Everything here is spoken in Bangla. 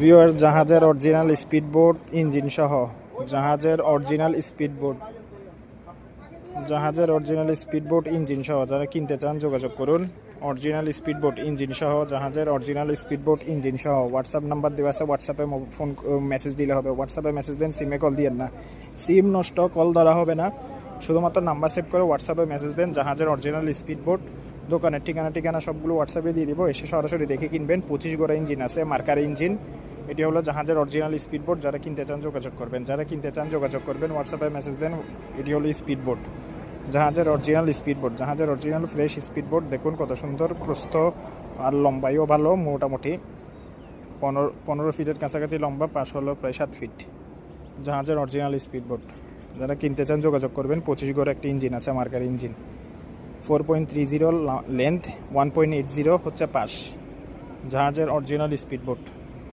ভিউয়ার, জাহাজের অরিজিনাল স্পিডবোট ইঞ্জিন সহ জাহাজের অরিজিনাল স্পিডবোট। জাহাজের অরিজিনাল স্পিডবোট ইঞ্জিন সহ যারা কিনতে চান, যোগাযোগ করুন। অরিজিনাল স্পিডবোট ইঞ্জিন সহ জাহাজের অরিজিনাল স্পিডবোট ইঞ্জিন সহ হোয়াটসঅ্যাপ নাম্বার দেওয়া আছে হোয়াটসঅ্যাপে ফোন মেসেজ দিলে হবে। হোয়াটসঅ্যাপে মেসেজ দেন সিমে কল দিয়েন না। সিম নষ্ট কল ধরা হবে না। শুধুমাত্র নাম্বার সেভ করে হোয়াটসঅ্যাপে মেসেজ দেন, জাহাজের অরিজিনাল স্পিডবোট। দোকানের ঠিকানা ঠিকানা সবগুলো হোয়াটসঅ্যাপে দিয়ে দিব। এসে সরাসরি দেখে কিনবেন। পঁচিশ গোড়া ইঞ্জিন আছে, মার্কার ইঞ্জিন। এটি হলো জাহাজের অরিজিনাল স্পিডবোট যারা কিনতে চান যোগাযোগ করবেন। যারা কিনতে চান যোগাযোগ করবেন হোয়াটসঅ্যাপে মেসেজ দেন, এটি হলো স্পিডবোট জাহাজের অরিজিনাল স্পিডবোট জাহাজের অরিজিনাল ফ্রেশ স্পিডবোট দেখুন কত সুন্দর, প্রস্থ আর লম্বাইও ভালো, মোটামুটি পনেরো পনেরো ফিটের কাছাকাছি লম্বা, পাশ হলো প্রায় সাত ফিট জাহাজের অরিজিনাল স্পিডবোট যারা কিনতে চান যোগাযোগ করবেন, পঁচিশ গড় একটি ইঞ্জিন আছে, marker engine. Four point three zero length one point eight zero হচ্ছে পাশ। জাহাজের অরিজিনাল স্পিডবোট